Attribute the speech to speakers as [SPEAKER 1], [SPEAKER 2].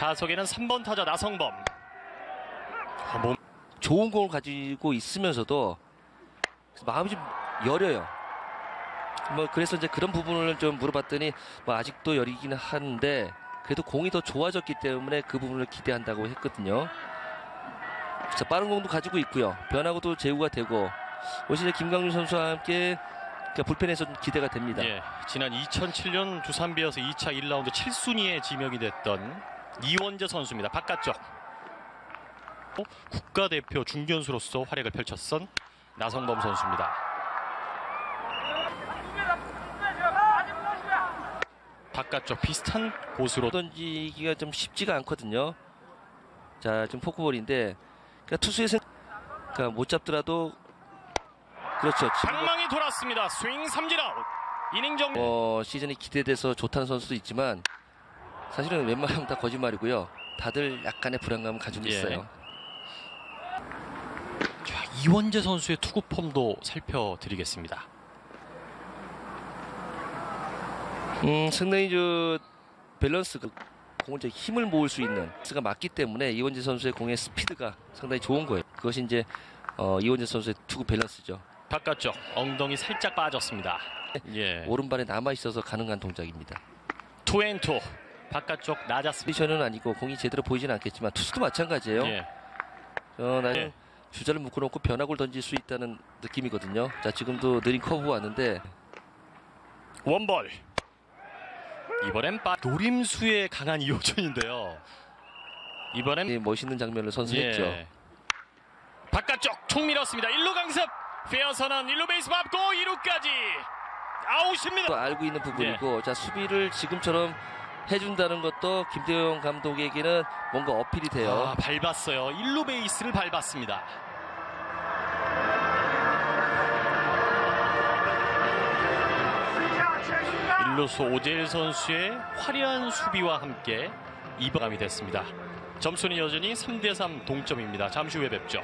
[SPEAKER 1] 타석에는 3번 타자 나성범. 아, 몸
[SPEAKER 2] 좋은 공을 가지고 있으면서도 마음이 좀 여려요. 뭐 그래서 이제 그런 부분을 좀 물어봤더니 뭐 아직도 여리긴 한데 그래도 공이 더 좋아졌기 때문에 그 부분을 기대한다고 했거든요. 자, 빠른 공도 가지고 있고요. 변화구도 제구가 되고 올 시즌 김강준 선수와 함께 그러니까 불펜에서 좀 기대가 됩니다.
[SPEAKER 1] 예, 지난 2007년 두산베어스 2차 1라운드 7순위에 지명이 됐던 이원재 선수입니다. 바깥쪽. 어, 국가대표 중견수로서 활약을 펼쳤던 나성범 선수입니다. 바깥쪽 비슷한 곳으로
[SPEAKER 2] 던지기가 좀 쉽지가 않거든요. 자, 지금 포크볼인데 그러니까 투수의 생 그러니까 못 잡더라도 그렇죠.
[SPEAKER 1] 방망이 돌았습니다. 스윙 삼진 아웃. 이닝 정
[SPEAKER 2] 어, 시즌이 기대돼서 좋다는 선수도 있지만 사실은 웬만하면 다 거짓말이고요. 다들 약간의 불안감을 가지고
[SPEAKER 1] 예.
[SPEAKER 2] 있어요.
[SPEAKER 1] 자, 이원재 선수의 투구 폼도 살펴드리겠습니다.
[SPEAKER 2] 음, 상당히 저 밸런스가 공을 이제 힘을 모을 수 있는 스가 맞기 때문에 이원재 선수의 공의 스피드가 상당히 좋은 거예요. 그것이 이제 어, 이원재 선수의 투구 밸런스죠.
[SPEAKER 1] 바깥쪽 엉덩이 살짝 빠졌습니다. 예.
[SPEAKER 2] 오른발에 남아 있어서 가능한 동작입니다.
[SPEAKER 1] 투앤투 바깥쪽 낮았습니다.
[SPEAKER 2] 포지션은 아니고 공이 제대로 보이진 않겠지만 투수도 마찬가지예요.
[SPEAKER 1] 예.
[SPEAKER 2] 어, 나
[SPEAKER 1] 예.
[SPEAKER 2] 주자를 묶어놓고 변화구를 던질 수 있다는 느낌이거든요. 자 지금도 느린 커브 왔는데
[SPEAKER 1] 원볼. 이번엔 빠 노림수에 강한 이호준인데요. 이번엔
[SPEAKER 2] 이 멋있는 장면을 선수했죠.
[SPEAKER 1] 예. 바깥쪽 총 밀었습니다. 1루 강습. 페어 선언 1루 베이스 밟고 2루까지 아웃입니다.
[SPEAKER 2] 또 알고 있는 부분이고 자 수비를 지금처럼 해준다는 것도 김대영 감독에게는 뭔가 어필이 돼요.
[SPEAKER 1] 아, 밟았어요. 1루 베이스를 밟았습니다. 일루수 오재일 선수의 화려한 수비와 함께 이방함이 됐습니다. 점수는 여전히 3대3 동점입니다. 잠시 후에 뵙죠.